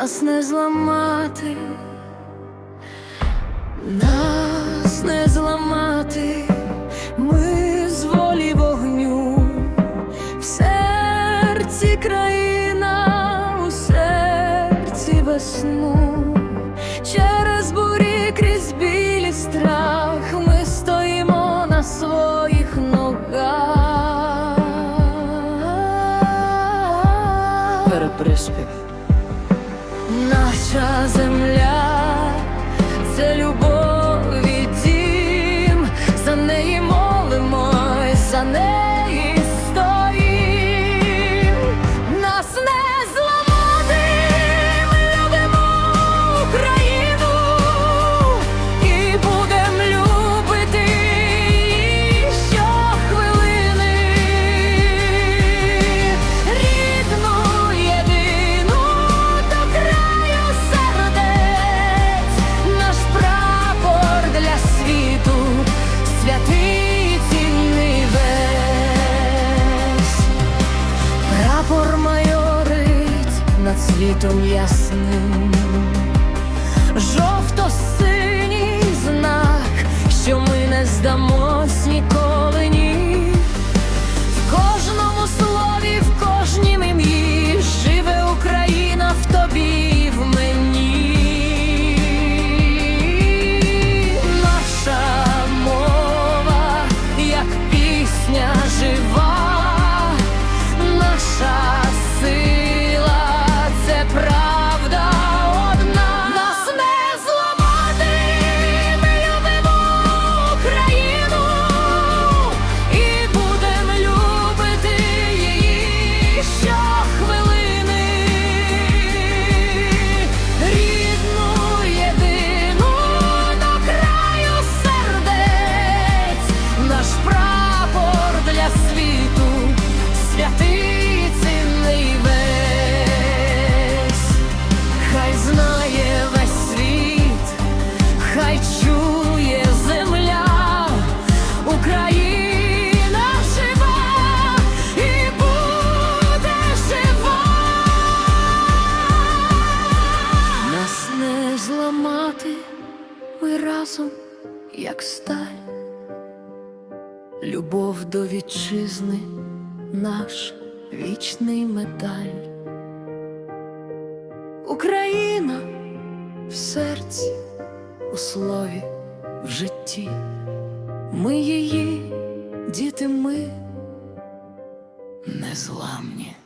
нас не зламати, нас не зламати, ми з волі вогню, в серці країна, у серці весну, через бурі крізь білі страх, ми стоїмо на своїх ногах. Наша земля світом ясним, жовто-синій знає весь світ, хай чує земля, Україна жива і буде жива. Нас не зламати, ми разом, як сталь. Любов до вітчизни, наш вічний медаль. Серці, у слові, в житті. Ми її, діти, ми незламні.